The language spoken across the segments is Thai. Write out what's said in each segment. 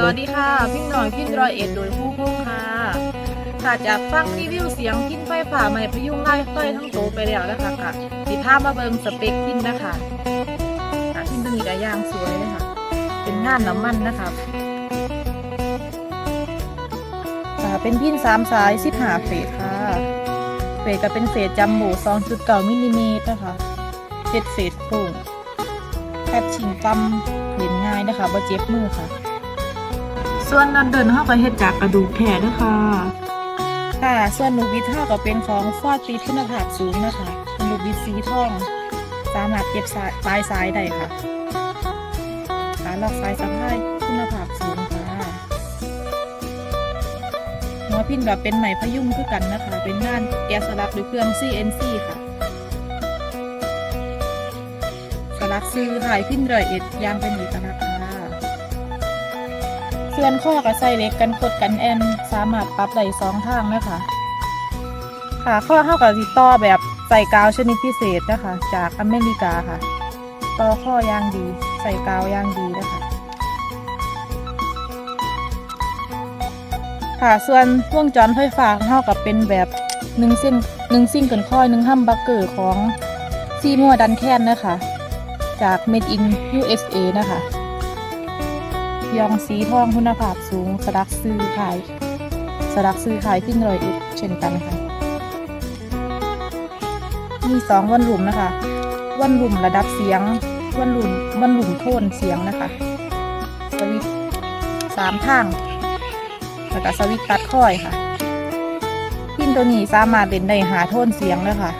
สวัสดีค่ะพิมพ์หน่อยพิมพ์รอยเอ็ดโดยผู้พงค่ะค่ะจากฟังรีวิวเสียงพินไฟฝ่าใหม่พยุงไล่ไฟทั้งโตไปแล้วนะคะค่ะสิภาพมาเบิ่งสเปคพินนะคะค่ะพินตัวนี้ก็ย่างสวยเลยค่ะเป็นงานน้ำมันนะคะค่ะเป็นพินสามสายสิบหาเฟสค่ะเฟสก็เป็นเฟสจัมโบ้สองจุดเก้ามิลลิเมตรนะคะเจ็ดเฟสโป่งแคบชิงกำเล่นง่ายนะคะบ่เจ็บมือค่ะ ส่วนนันเดินเฮาก็เฮ็ดจากกระดูกแท้นะคะค่ะส่วนลูกบิดเฮาก็เป็นของฟอดตีคุณภาพสูงนะคะเป็นลูกบิดสีทอง สามารถเก็บสายปลายสายได้ค่ะขาลอกสายสะพายคุณภาพสูงค่ะหัวพินแบบเป็นไหมพยุงคือกันนะคะ เป็นงานแกสลักหรือเครื่อง CNC ค่ะสลักซื้อหายพินรอยเอ็ดยางเป็นเอกลักษณ์ ส่วนข้อกับใส่เล็กกันกดกันแอนสามารถปรับได้สองทางนะคะค่ะข้อเข้ากับติดต่อแบบใส่กาวชนิดพิเศษนะคะ จากอเมริกาค่ะ ต่อข้อย่างดี ใส่กาวย่างดีนะคะค่ะส่วนวงจรไฟฟ้าเท่ากับเป็นแบบหนึ่งเส้นหนึ่งซิ่งกินค่อยหนึ่งฮัมบักเกอร์ของซีมัวดันแคนนะคะ จาก Made in USA นะคะ ยองสีทองคุณภาพสูง สลักซื้อขาย สลักซื้อขายพิ้นรอยเอ็ดเช่นกันค่ะ มีสองวันหลุมนะคะ วันหลุมระดับเสียง วันหลุมวันหลุมโทนเสียงนะคะ สวิตสามทาง แล้วก็สวิตตัดค่อยค่ะ พินตัวนี้สามารถเล่นได้หาโทนเสียงเลยค่ะ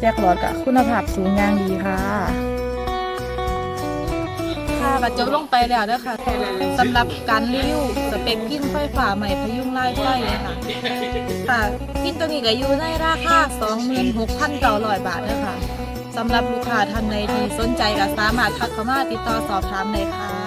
แจ็คหลอดกับคุณภาพสูงอย่างดีค่ะ ค่ะก็จบลงไปแล้วนะคะสำหรับการรีวิวสเปกพินไฟฝ่าใหม่พยุงไล่ไฟค่ะค่ะพินตัวนี้ก็อยู่ในราคา26,900 บาทนะคะสำหรับลูกค้าท่านใดที่สนใจก็สามารถทักเข้ามาติดต่อสอบถามได้ค่ะ